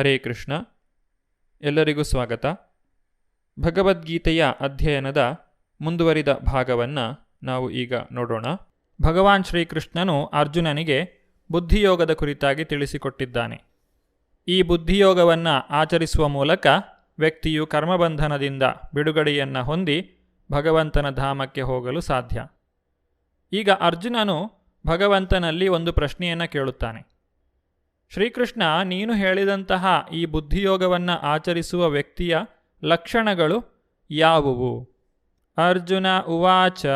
ಹರೇ ಕೃಷ್ಣ. ಎಲ್ಲರಿಗೂ ಸ್ವಾಗತ. ಭಗವದ್ಗೀತೆಯ ಅಧ್ಯಯನದ ಮುಂದುವರಿದ ಭಾಗವನ್ನು ನಾವು ಈಗ ನೋಡೋಣ. ಭಗವಾನ್ ಶ್ರೀಕೃಷ್ಣನು ಅರ್ಜುನನಿಗೆ ಬುದ್ಧಿಯೋಗದ ಕುರಿತಾಗಿ ತಿಳಿಸಿಕೊಟ್ಟಿದ್ದಾನೆ. ಈ ಬುದ್ಧಿಯೋಗವನ್ನು ಆಚರಿಸುವ ಮೂಲಕ ವ್ಯಕ್ತಿಯು ಕರ್ಮಬಂಧನದಿಂದ ಬಿಡುಗಡೆಯನ್ನು ಹೊಂದಿ ಭಗವಂತನ ಧಾಮಕ್ಕೆ ಹೋಗಲು ಸಾಧ್ಯ. ಈಗ ಅರ್ಜುನನು ಭಗವಂತನಲ್ಲಿ ಒಂದು ಪ್ರಶ್ನೆಯನ್ನು ಕೇಳುತ್ತಾನೆ. ಶ್ರೀಕೃಷ್ಣ, ನೀನು ಹೇಳಿದಂತಹ ಈ ಬುದ್ಧಿಯೋಗವನ್ನು ಆಚರಿಸುವ ವ್ಯಕ್ತಿಯ ಲಕ್ಷಣಗಳು ಯಾವುವು? ಅರ್ಜುನ ಉವಾಚ,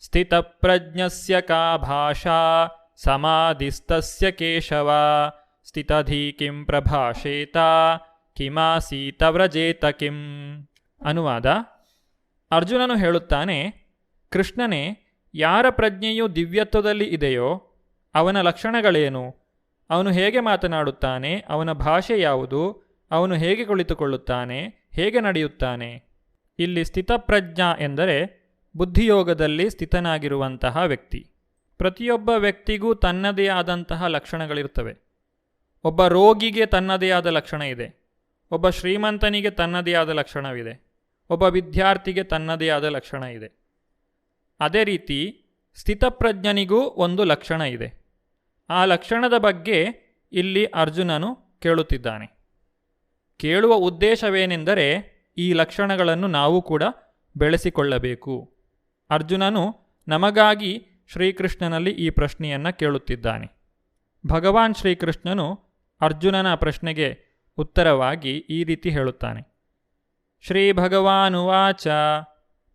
ಸ್ಥಿತಪ್ರಜ್ಞಸ್ಯ ಕಾ ಭಾಷಾ ಸಮಾಧಿಸ್ತಸ್ಯ ಕೇಶವ, ಸ್ಥಿತಧಿ ಕಿಂ ಪ್ರಭಾಷೇತ, ಕಿಮಾಸೀತ ವ್ರಜೇತ ಕಿಂ. ಅನುವಾದ, ಅರ್ಜುನನು ಹೇಳುತ್ತಾನೆ, ಕೃಷ್ಣನೇ, ಯಾರ ಪ್ರಜ್ಞೆಯು ದಿವ್ಯತ್ವದಲ್ಲಿ ಇದೆಯೋ, ಅವನ ಲಕ್ಷಣಗಳೇನು? ಅವನು ಹೇಗೆ ಮಾತನಾಡುತ್ತಾನೆ, ಅವನ ಭಾಷೆ ಯಾವುದು, ಅವನು ಹೇಗೆ ಕುಳಿತುಕೊಳ್ಳುತ್ತಾನೆ, ಹೇಗೆ ನಡೆಯುತ್ತಾನೆ? ಇಲ್ಲಿ ಸ್ಥಿತಪ್ರಜ್ಞ ಎಂದರೆ ಬುದ್ಧಿಯೋಗದಲ್ಲಿ ಸ್ಥಿತನಾಗಿರುವಂತಹ ವ್ಯಕ್ತಿ. ಪ್ರತಿಯೊಬ್ಬ ವ್ಯಕ್ತಿಗೂ ತನ್ನದೇ ಆದಂತಹ ಲಕ್ಷಣಗಳಿರ್ತವೆ ಒಬ್ಬ ರೋಗಿಗೆ ತನ್ನದೇ ಆದ ಲಕ್ಷಣ ಇದೆ. ಒಬ್ಬ ಶ್ರೀಮಂತನಿಗೆ ತನ್ನದೇ ಆದ ಲಕ್ಷಣವಿದೆ. ಒಬ್ಬ ವಿದ್ಯಾರ್ಥಿಗೆ ತನ್ನದೇ ಆದ ಲಕ್ಷಣ ಇದೆ. ಅದೇ ರೀತಿ ಸ್ಥಿತಪ್ರಜ್ಞನಿಗೂ ಒಂದು ಲಕ್ಷಣ ಇದೆ. ಆ ಲಕ್ಷಣದ ಬಗ್ಗೆ ಇಲ್ಲಿ ಅರ್ಜುನನು ಕೇಳುತ್ತಿದ್ದಾನೆ. ಕೇಳುವ ಉದ್ದೇಶವೇನೆಂದರೆ ಈ ಲಕ್ಷಣಗಳನ್ನು ನಾವು ಕೂಡ ಬೆಳೆಸಿಕೊಳ್ಳಬೇಕು. ಅರ್ಜುನನು ನಮಗಾಗಿ ಶ್ರೀಕೃಷ್ಣನಲ್ಲಿ ಈ ಪ್ರಶ್ನೆಯನ್ನು ಕೇಳುತ್ತಿದ್ದಾನೆ. ಭಗವಾನ್ ಶ್ರೀಕೃಷ್ಣನು ಅರ್ಜುನನ ಪ್ರಶ್ನೆಗೆ ಉತ್ತರವಾಗಿ ಈ ರೀತಿ ಹೇಳುತ್ತಾನೆ. ಶ್ರೀ ಭಗವಾನುವಾಚ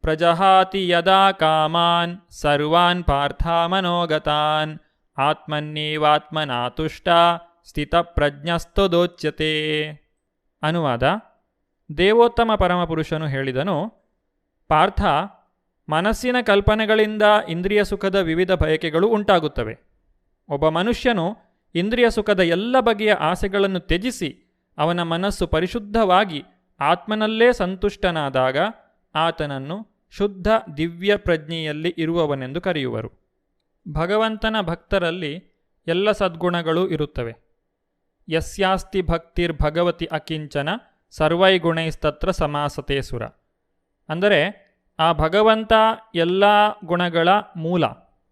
ಪ್ರಜಹಾತಿ ಯದಾ ಕಾಮಾನ್, ಸರ್ವಾನ್ ಪಾರ್ಥಾಮನೋಗತಾನ್ ಆತ್ಮನ್ನೇವಾತ್ಮನಾತುಷ್ಟ ಸ್ಥಿತಪ್ರಜ್ಞಸ್ತುದೋಚ್ಯತೆ ಅನುವಾದ, ದೇವೋತ್ತಮ ಪರಮಪುರುಷನು ಹೇಳಿದನು, ಪಾರ್ಥ, ಮನಸ್ಸಿನ ಕಲ್ಪನೆಗಳಿಂದ ಇಂದ್ರಿಯ ಸುಖದ ವಿವಿಧ ಬಯಕೆಗಳು ಉಂಟಾಗುತ್ತವೆ. ಒಬ್ಬ ಮನುಷ್ಯನು ಇಂದ್ರಿಯ ಸುಖದ ಎಲ್ಲ ಬಗೆಯ ಆಸೆಗಳನ್ನು ತ್ಯಜಿಸಿ ಅವನ ಮನಸ್ಸು ಪರಿಶುದ್ಧವಾಗಿ ಆತ್ಮನಲ್ಲೇ ಸಂತುಷ್ಟನಾದಾಗ ಆತನನ್ನು ಶುದ್ಧ ದಿವ್ಯ ಪ್ರಜ್ಞೆಯಲ್ಲಿ ಇರುವವನೆಂದು ಕರೆಯುವರು. ಭಗವಂತನ ಭಕ್ತರಲ್ಲಿ ಎಲ್ಲ ಸದ್ಗುಣಗಳು ಇರುತ್ತವೆ. ಯಸ್ಯಾಸ್ತಿ ಭಕ್ತಿರ್ ಭಗವತಿ ಅಕಿಂಚನ ಸರ್ವೈಗುಣೈಸ್ತತ್ರ ಸಮಾಸತೆ ಸುರ. ಅಂದರೆ ಆ ಭಗವಂತ ಎಲ್ಲ ಗುಣಗಳ ಮೂಲ,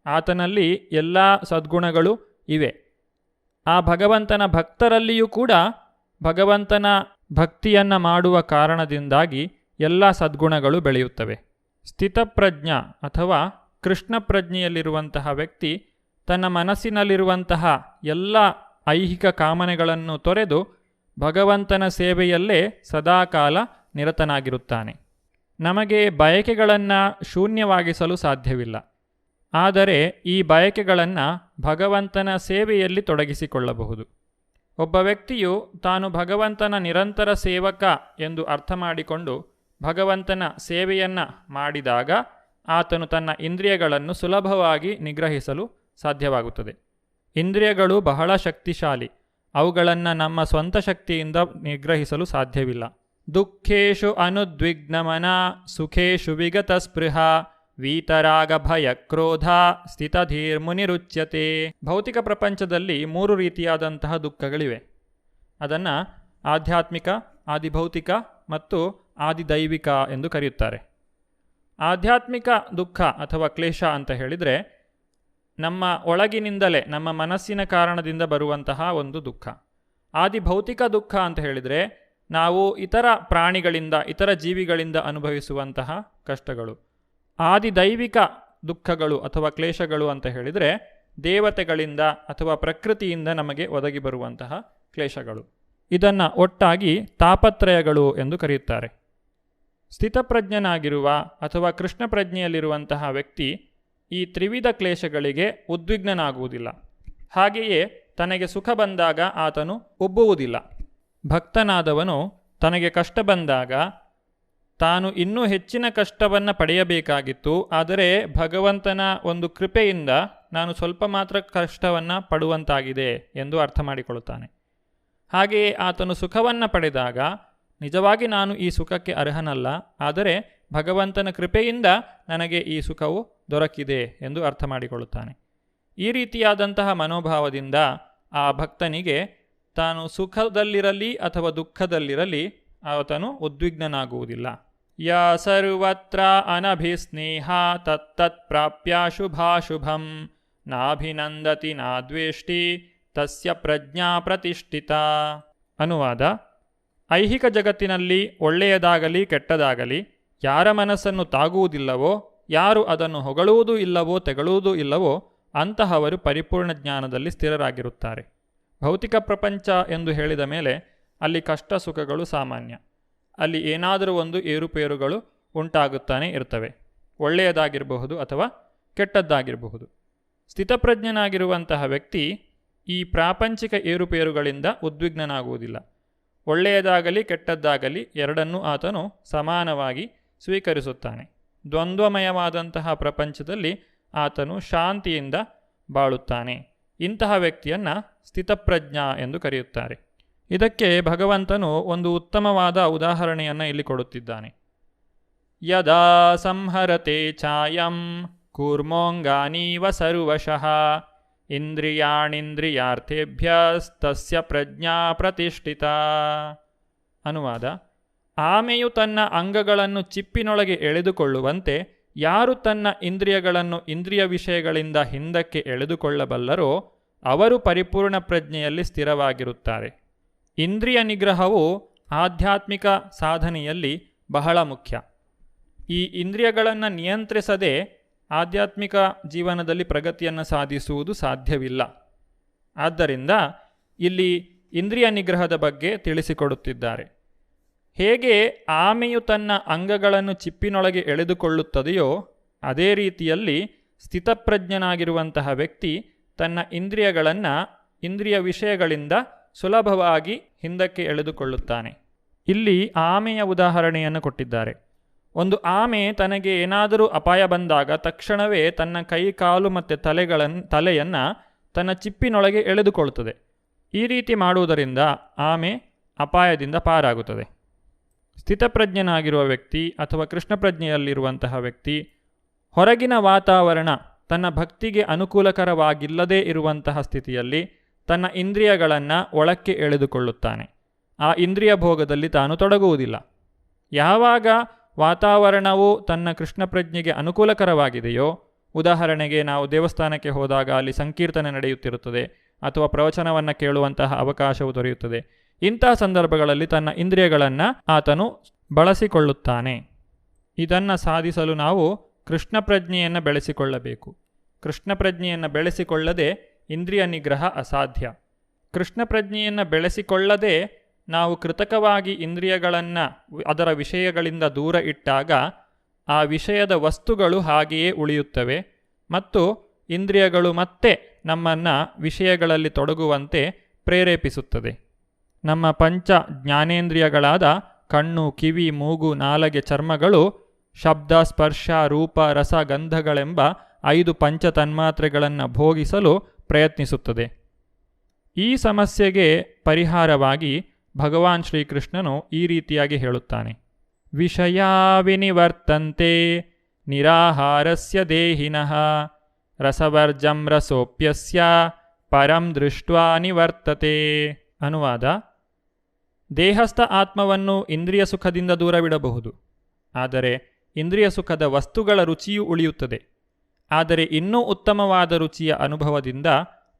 ಆತನಲ್ಲಿ ಎಲ್ಲ ಸದ್ಗುಣಗಳು ಇವೆ. ಆ ಭಗವಂತನ ಭಕ್ತರಲ್ಲಿಯೂ ಕೂಡ ಭಗವಂತನ ಭಕ್ತಿಯನ್ನು ಮಾಡುವ ಕಾರಣದಿಂದಾಗಿ ಎಲ್ಲ ಸದ್ಗುಣಗಳು ಬೆಳೆಯುತ್ತವೆ. ಸ್ಥಿತಪ್ರಜ್ಞ ಅಥವಾ ಕೃಷ್ಣ ಪ್ರಜ್ಞೆಯಲ್ಲಿರುವಂತಹ ವ್ಯಕ್ತಿ ತನ್ನ ಮನಸ್ಸಿನಲ್ಲಿರುವಂತಹ ಎಲ್ಲ ಐಹಿಕ ಕಾಮನೆಗಳನ್ನು ತೊರೆದು ಭಗವಂತನ ಸೇವೆಯಲ್ಲೇ ಸದಾಕಾಲ ನಿರತನಾಗಿರುತ್ತಾನೆ. ನಮಗೆ ಬಯಕೆಗಳನ್ನು ಶೂನ್ಯವಾಗಿಸಲು ಸಾಧ್ಯವಿಲ್ಲ. ಆದರೆ ಈ ಬಯಕೆಗಳನ್ನು ಭಗವಂತನ ಸೇವೆಯಲ್ಲಿ ತೊಡಗಿಸಿಕೊಳ್ಳಬಹುದು. ಒಬ್ಬ ವ್ಯಕ್ತಿಯು ತಾನು ಭಗವಂತನ ನಿರಂತರ ಸೇವಕ ಎಂದು ಅರ್ಥ ಮಾಡಿಕೊಂಡು ಭಗವಂತನ ಸೇವೆಯನ್ನು ಮಾಡಿದಾಗ ಆತನು ತನ್ನ ಇಂದ್ರಿಯಗಳನ್ನು ಸುಲಭವಾಗಿ ನಿಗ್ರಹಿಸಲು ಸಾಧ್ಯವಾಗುತ್ತದೆ. ಇಂದ್ರಿಯಗಳು ಬಹಳ ಶಕ್ತಿಶಾಲಿ. ಅವುಗಳನ್ನು ನಮ್ಮ ಸ್ವಂತ ಶಕ್ತಿಯಿಂದ ನಿಗ್ರಹಿಸಲು ಸಾಧ್ಯವಿಲ್ಲ. ದುಃಖೇಶು ಅನುದ್ವಿಗ್ನಮನ, ಸುಖೇಶು ವಿಗತ ಸ್ಪೃಹ, ವೀತರಾಗ ಭಯ ಕ್ರೋಧ, ಸ್ಥಿತಧೀರ್ಮುನಿರುಚ್ಯತೆ. ಭೌತಿಕ ಪ್ರಪಂಚದಲ್ಲಿ ಮೂರು ರೀತಿಯಾದಂತಹ ದುಃಖಗಳಿವೆ. ಅದನ್ನು ಆಧ್ಯಾತ್ಮಿಕ, ಆದಿಭೌತಿಕ ಮತ್ತು ಆದಿದೈವಿಕ ಎಂದು ಕರೆಯುತ್ತಾರೆ. ಆಧ್ಯಾತ್ಮಿಕ ದುಃಖ ಅಥವಾ ಕ್ಲೇಶ ಅಂತ ಹೇಳಿದರೆ ನಮ್ಮ ಒಳಗಿನಿಂದಲೇ, ನಮ್ಮ ಮನಸ್ಸಿನ ಕಾರಣದಿಂದ ಬರುವಂತಹ ಒಂದು ದುಃಖ. ಆದಿ ಭೌತಿಕ ದುಃಖ ಅಂತ ಹೇಳಿದರೆ ನಾವು ಇತರ ಪ್ರಾಣಿಗಳಿಂದ, ಇತರ ಜೀವಿಗಳಿಂದ ಅನುಭವಿಸುವಂತಹ ಕಷ್ಟಗಳು. ಆದಿ ದೈವಿಕ ದುಃಖಗಳು ಅಥವಾ ಕ್ಲೇಶಗಳು ಅಂತ ಹೇಳಿದರೆ ದೇವತೆಗಳಿಂದ ಅಥವಾ ಪ್ರಕೃತಿಯಿಂದ ನಮಗೆ ಒದಗಿ ಬರುವಂತಹ ಕ್ಲೇಶಗಳು. ಇದನ್ನು ಒಟ್ಟಾಗಿ ತಾಪತ್ರಯಗಳು ಎಂದು ಕರೆಯುತ್ತಾರೆ. ಸ್ಥಿತಪ್ರಜ್ಞನಾಗಿರುವ ಅಥವಾ ಕೃಷ್ಣ ಪ್ರಜ್ಞೆಯಲ್ಲಿರುವಂತಹ ವ್ಯಕ್ತಿ ಈ ತ್ರಿವಿಧ ಕ್ಲೇಶಗಳಿಗೆ ಉದ್ವಿಗ್ನನಾಗುವುದಿಲ್ಲ. ಹಾಗೆಯೇ ತನಗೆ ಸುಖ ಬಂದಾಗ ಆತನು ಉಬ್ಬುವುದಿಲ್ಲ ಭಕ್ತನಾದವನು ತನಗೆ ಕಷ್ಟ ಬಂದಾಗ ತಾನು ಇನ್ನೂ ಹೆಚ್ಚಿನ ಕಷ್ಟವನ್ನು ಪಡೆಯಬೇಕಾಗಿತ್ತು, ಆದರೆ ಭಗವಂತನ ಒಂದು ಕೃಪೆಯಿಂದ ನಾನು ಸ್ವಲ್ಪ ಮಾತ್ರ ಕಷ್ಟವನ್ನು ಪಡುವಂತಾಗಿದೆ ಎಂದು ಅರ್ಥ ಮಾಡಿಕೊಳ್ಳುತ್ತಾನೆ. ಹಾಗೆಯೇ ಆತನು ಸುಖವನ್ನು ಪಡೆದಾಗ ನಿಜವಾಗಿ ನಾನು ಈ ಸುಖಕ್ಕೆ ಅರ್ಹನಲ್ಲ, ಆದರೆ ಭಗವಂತನ ಕೃಪೆಯಿಂದ ನನಗೆ ಈ ಸುಖವು ದೊರಕಿದೆ ಎಂದು ಅರ್ಥ ಮಾಡಿಕೊಳ್ಳುತ್ತಾನೆ. ಈ ರೀತಿಯಾದಂತಹ ಮನೋಭಾವದಿಂದ ಆ ಭಕ್ತನಿಗೆ ತಾನು ಸುಖದಲ್ಲಿರಲಿ ಅಥವಾ ದುಃಖದಲ್ಲಿರಲಿ ಆತನು ಉದ್ವಿಗ್ನನಾಗುವುದಿಲ್ಲ. ಯ ಸರ್ವತ್ರ ಅನಭಿಸ್ನೇಹ ತತ್ತತ್ ಪ್ರಾಪ್ಯ ಶುಭಾಶುಭಂ ನಾಭಿನಂದತಿ ನಾದ್ವೇಷ್ಟಿ ತಸ್ಯ ಪ್ರಜ್ಞಾ ಪ್ರತಿಷ್ಠಿತ. ಅನುವಾದ ಐಹಿಕ ಜಗತ್ತಿನಲ್ಲಿ ಒಳ್ಳೆಯದಾಗಲಿ ಕೆಟ್ಟದಾಗಲಿ ಯಾರ ಮನಸ್ಸನ್ನು ತಾಗುವುದಿಲ್ಲವೋ, ಯಾರು ಅದನ್ನು ಹೊಗಳುವುದೂ ಇಲ್ಲವೋ, ತೆಗಳುವುದೂ ಇಲ್ಲವೋ, ಅಂತಹವರು ಪರಿಪೂರ್ಣ ಜ್ಞಾನದಲ್ಲಿ ಸ್ಥಿರರಾಗಿರುತ್ತಾರೆ. ಭೌತಿಕ ಪ್ರಪಂಚ ಎಂದು ಹೇಳಿದ ಮೇಲೆ ಅಲ್ಲಿ ಕಷ್ಟ ಸುಖಗಳು ಸಾಮಾನ್ಯ. ಅಲ್ಲಿ ಏನಾದರೂ ಒಂದು ಏರುಪೇರುಗಳು ಉಂಟಾಗುತ್ತಾನೆ ಇರ್ತವೆ ಒಳ್ಳೆಯದಾಗಿರಬಹುದು ಅಥವಾ ಕೆಟ್ಟದ್ದಾಗಿರಬಹುದು. ಸ್ಥಿತಪ್ರಜ್ಞನಾಗಿರುವಂತಹ ವ್ಯಕ್ತಿ ಈ ಪ್ರಾಪಂಚಿಕ ಏರುಪೇರುಗಳಿಂದ ಉದ್ವಿಗ್ನನಾಗುವುದಿಲ್ಲ. ಒಳ್ಳೆಯದಾಗಲಿ ಕೆಟ್ಟದ್ದಾಗಲಿ ಎರಡನ್ನೂ ಆತನು ಸಮಾನವಾಗಿ ಸ್ವೀಕರಿಸುತ್ತಾನೆ. ದ್ವಂದ್ವಮಯವಾದಂತಹ ಪ್ರಪಂಚದಲ್ಲಿ ಆತನು ಶಾಂತಿಯಿಂದ ಬಾಳುತ್ತಾನೆ. ಇಂತಹ ವ್ಯಕ್ತಿಯನ್ನು ಸ್ಥಿತಪ್ರಜ್ಞ ಎಂದು ಕರೆಯುತ್ತಾರೆ. ಇದಕ್ಕೆ ಭಗವಂತನು ಒಂದು ಉತ್ತಮವಾದ ಉದಾಹರಣೆಯನ್ನು ಇಲ್ಲಿ ಕೊಡುತ್ತಿದ್ದಾನೆ. ಯದಾ ಸಂಹರತೆ ಛಾಯಂ, ಕೂರ್ಮೋಂಗಾನೀವ ಸರ್ವಶಃ. ಇಂದ್ರಿಯಾಣಿಂದ್ರಿಯಾರ್ಥೇಭ್ಯಸ್ತಸ್ಯ ಪ್ರಜ್ಞಾ ಪ್ರತಿಷ್ಠಿತ. ಅನುವಾದ, ಆಮೆಯು ತನ್ನ ಅಂಗಗಳನ್ನು ಚಿಪ್ಪಿನೊಳಗೆ ಎಳೆದುಕೊಳ್ಳುವಂತೆ ಯಾರು ತನ್ನ ಇಂದ್ರಿಯಗಳನ್ನು ಇಂದ್ರಿಯ ವಿಷಯಗಳಿಂದ ಹಿಂದಕ್ಕೆ ಎಳೆದುಕೊಳ್ಳಬಲ್ಲರೋ ಅವರು ಪರಿಪೂರ್ಣ ಪ್ರಜ್ಞೆಯಲ್ಲಿ ಸ್ಥಿರವಾಗಿರುತ್ತಾರೆ. ಇಂದ್ರಿಯ ನಿಗ್ರಹವು ಆಧ್ಯಾತ್ಮಿಕ ಸಾಧನೆಯಲ್ಲಿ ಬಹಳ ಮುಖ್ಯ. ಈ ಇಂದ್ರಿಯಗಳನ್ನು ನಿಯಂತ್ರಿಸದೆ ಆಧ್ಯಾತ್ಮಿಕ ಜೀವನದಲ್ಲಿ ಪ್ರಗತಿಯನ್ನು ಸಾಧಿಸುವುದು ಸಾಧ್ಯವಿಲ್ಲ. ಆದ್ದರಿಂದ ಇಲ್ಲಿ ಇಂದ್ರಿಯ ನಿಗ್ರಹದ ಬಗ್ಗೆ ತಿಳಿಸಿಕೊಡುತ್ತಿದ್ದಾರೆ. ಹೇಗೆ ಆಮೆಯು ತನ್ನ ಅಂಗಗಳನ್ನು ಚಿಪ್ಪಿನೊಳಗೆ ಎಳೆದುಕೊಳ್ಳುತ್ತದೆಯೋ, ಅದೇ ರೀತಿಯಲ್ಲಿ ಸ್ಥಿತಪ್ರಜ್ಞನಾಗಿರುವಂತಹ ವ್ಯಕ್ತಿ ತನ್ನ ಇಂದ್ರಿಯಗಳನ್ನು ಇಂದ್ರಿಯ ವಿಷಯಗಳಿಂದ ಸುಲಭವಾಗಿ ಹಿಂದಕ್ಕೆ ಎಳೆದುಕೊಳ್ಳುತ್ತಾನೆ. ಇಲ್ಲಿ ಆಮೆಯ ಉದಾಹರಣೆಯನ್ನು ಕೊಟ್ಟಿದ್ದಾರೆ. ಒಂದು ಆಮೆ ತನಗೆ ಏನಾದರೂ ಅಪಾಯ ಬಂದಾಗ ತಕ್ಷಣವೇ ತನ್ನ ಕೈ, ಕಾಲು ಮತ್ತು ತಲೆಗಳನ್ನು ತಲೆಯನ್ನು ತನ್ನ ಚಿಪ್ಪಿನೊಳಗೆ ಎಳೆದುಕೊಳ್ಳುತ್ತದೆ. ಈ ರೀತಿ ಮಾಡುವುದರಿಂದ ಆಮೆ ಅಪಾಯದಿಂದ ಪಾರಾಗುತ್ತದೆ. ಸ್ಥಿತಪ್ರಜ್ಞನಾಗಿರುವ ವ್ಯಕ್ತಿ ಅಥವಾ ಕೃಷ್ಣಪ್ರಜ್ಞೆಯಲ್ಲಿರುವಂತಹ ವ್ಯಕ್ತಿ ಹೊರಗಿನ ವಾತಾವರಣ ತನ್ನ ಭಕ್ತಿಗೆ ಅನುಕೂಲಕರವಾಗಿಲ್ಲದೇ ಇರುವಂತಹ ಸ್ಥಿತಿಯಲ್ಲಿ ತನ್ನ ಇಂದ್ರಿಯಗಳನ್ನು ಒಳಕ್ಕೆ ಎಳೆದುಕೊಳ್ಳುತ್ತಾನೆ. ಆ ಇಂದ್ರಿಯ ಭೋಗದಲ್ಲಿ ತಾನು ತೊಡಗುವುದಿಲ್ಲ. ಯಾವಾಗ ವಾತಾವರಣವು ತನ್ನ ಕೃಷ್ಣ ಪ್ರಜ್ಞೆಗೆ ಅನುಕೂಲಕರವಾಗಿದೆಯೋ? ಉದಾಹರಣೆಗೆ ನಾವು ದೇವಸ್ಥಾನಕ್ಕೆ ಹೋದಾಗ ಅಲ್ಲಿ ಸಂಕೀರ್ತನೆ ನಡೆಯುತ್ತಿರುತ್ತದೆ ಅಥವಾ ಪ್ರವಚನವನ್ನು ಕೇಳುವಂತಹ ಅವಕಾಶವು ದೊರೆಯುತ್ತದೆ. ಇಂತಹ ಸಂದರ್ಭಗಳಲ್ಲಿ ತನ್ನ ಇಂದ್ರಿಯಗಳನ್ನು ಆತನು ಬಳಸಿಕೊಳ್ಳುತ್ತಾನೆ. ಇದನ್ನು ಸಾಧಿಸಲು ನಾವು ಕೃಷ್ಣ ಪ್ರಜ್ಞೆಯನ್ನು ಬೆಳೆಸಿಕೊಳ್ಳಬೇಕು. ಕೃಷ್ಣ ಪ್ರಜ್ಞೆಯನ್ನು ಬೆಳೆಸಿಕೊಳ್ಳದೆ ಇಂದ್ರಿಯ ನಿಗ್ರಹ ಅಸಾಧ್ಯ. ಕೃಷ್ಣ ಪ್ರಜ್ಞೆಯನ್ನು ಬೆಳೆಸಿಕೊಳ್ಳದೆ ನಾವು ಕೃತಕವಾಗಿ ಇಂದ್ರಿಯಗಳನ್ನು ಅದರ ವಿಷಯಗಳಿಂದ ದೂರ ಇಟ್ಟಾಗ ಆ ವಿಷಯದ ವಸ್ತುಗಳು ಹಾಗೆಯೇ ಉಳಿಯುತ್ತವೆ ಮತ್ತು ಇಂದ್ರಿಯಗಳು ಮತ್ತೆ ನಮ್ಮನ್ನು ವಿಷಯಗಳಲ್ಲಿ ತೊಡಗುವಂತೆ ಪ್ರೇರೇಪಿಸುತ್ತದೆ. ನಮ್ಮ ಪಂಚ ಜ್ಞಾನೇಂದ್ರಿಯಗಳಾದ ಕಣ್ಣು, ಕಿವಿ, ಮೂಗು, ನಾಲಗೆ ಚರ್ಮಗಳು ಶಬ್ದ, ಸ್ಪರ್ಶ, ರೂಪ, ರಸ, ಗಂಧಗಳೆಂಬ ಐದು ಪಂಚ ತನ್ಮಾತ್ರೆಗಳನ್ನು ಭೋಗಿಸಲು ಪ್ರಯತ್ನಿಸುತ್ತದೆ. ಈ ಸಮಸ್ಯೆಗೆ ಪರಿಹಾರವಾಗಿ ಭಗವಾನ್ ಶ್ರೀಕೃಷ್ಣನು ಈ ರೀತಿಯಾಗಿ ಹೇಳುತ್ತಾನೆ. ವಿಷಯ ವಿನಿವರ್ತಂತೆ ನಿರಾಹಾರಸ್ಯ ದೇಹಿನಃ ರಸವರ್ಜಂ ರಸೋಪ್ಯಸ್ಯ ಪರಂ ದೃಷ್ಟ್ವಾ ನಿವರ್ತತೆ ಅನುವಾದ. ದೇಹಸ್ಥ ಆತ್ಮವನ್ನು ಇಂದ್ರಿಯ ಸುಖದಿಂದ ದೂರವಿಡಬಹುದು. ಆದರೆ ಇಂದ್ರಿಯ ಸುಖದ ವಸ್ತುಗಳ ರುಚಿಯೂ ಉಳಿಯುತ್ತದೆ. ಆದರೆ ಇನ್ನೂ ಉತ್ತಮವಾದ ರುಚಿಯ ಅನುಭವದಿಂದ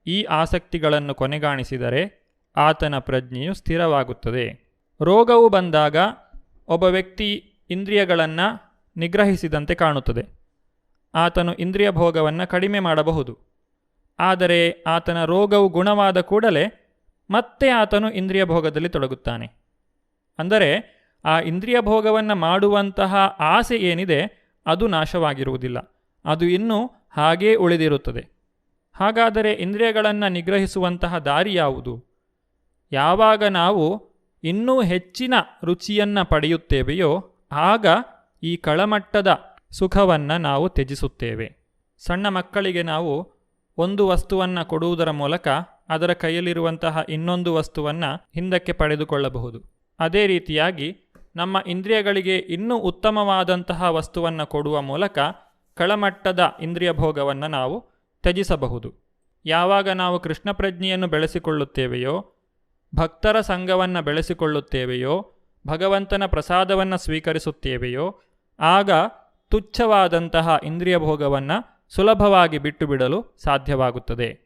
ಈ ಆಸಕ್ತಿಗಳನ್ನು ಕೊನೆಗಾಣಿಸಿದರೆ ಆತನ ಪ್ರಜ್ಞೆಯು ಸ್ಥಿರವಾಗುತ್ತದೆ. ರೋಗವು ಬಂದಾಗ ಒಬ್ಬ ವ್ಯಕ್ತಿ ಇಂದ್ರಿಯಗಳನ್ನು ನಿಗ್ರಹಿಸಿದಂತೆ ಕಾಣುತ್ತದೆ. ಆತನು ಇಂದ್ರಿಯ ಭೋಗವನ್ನು ಕಡಿಮೆ ಮಾಡಬಹುದು. ಆದರೆ ಆತನ ರೋಗವು ಗುಣವಾದ ಕೂಡಲೇ ಮತ್ತೆ ಆತನು ಇಂದ್ರಿಯ ಭೋಗದಲ್ಲಿ ತೊಡಗುತ್ತಾನೆ. ಅಂದರೆ ಆ ಇಂದ್ರಿಯ ಭೋಗವನ್ನು ಮಾಡುವಂತಹ ಆಸೆ ಏನಿದೆ ಅದು ನಾಶವಾಗಿರುವುದಿಲ್ಲ. ಅದು ಇನ್ನೂ ಹಾಗೇ ಉಳಿದಿರುತ್ತದೆ. ಹಾಗಾದರೆ ಇಂದ್ರಿಯಗಳನ್ನು ನಿಗ್ರಹಿಸುವಂತಹ ದಾರಿ ಯಾವುದು? ಯಾವಾಗ ನಾವು ಇನ್ನೂ ಹೆಚ್ಚಿನ ರುಚಿಯನ್ನು ಪಡೆಯುತ್ತೇವೆಯೋ ಆಗ ಈ ಕಳಮಟ್ಟದ ಸುಖವನ್ನು ನಾವು ತ್ಯಜಿಸುತ್ತೇವೆ. ಸಣ್ಣ ಮಕ್ಕಳಿಗೆ ನಾವು ಒಂದು ವಸ್ತುವನ್ನು ಕೊಡುವುದರ ಮೂಲಕ ಅದರ ಕೈಯಲ್ಲಿರುವಂತಹ ಇನ್ನೊಂದು ವಸ್ತುವನ್ನು ಹಿಂದಕ್ಕೆ ಪಡೆದುಕೊಳ್ಳಬಹುದು. ಅದೇ ರೀತಿಯಾಗಿ ನಮ್ಮ ಇಂದ್ರಿಯಗಳಿಗೆ ಇನ್ನೂ ಉತ್ತಮವಾದಂತಹ ವಸ್ತುವನ್ನು ಕೊಡುವ ಮೂಲಕ ಕಳಮಟ್ಟದ ಇಂದ್ರಿಯ ಭೋಗವನ್ನು ನಾವು ತ್ಯಜಿಸಬಹುದು. ಯಾವಾಗ ನಾವು ಕೃಷ್ಣ ಪ್ರಜ್ಞೆಯನ್ನು ಬೆಳೆಸಿಕೊಳ್ಳುತ್ತೇವೆಯೋ ಭಕ್ತರ ಸಂಘವನ್ನು ಬೆಳೆಸಿಕೊಳ್ಳುತ್ತೇವೆಯೋ ಭಗವಂತನ ಪ್ರಸಾದವನ್ನು ಸ್ವೀಕರಿಸುತ್ತೇವೆಯೋ ಆಗ ತುಚ್ಛವಾದಂತಹ ಇಂದ್ರಿಯ ಭೋಗವನ್ನು ಸುಲಭವಾಗಿ ಬಿಟ್ಟುಬಿಡಲು ಸಾಧ್ಯವಾಗುತ್ತದೆ.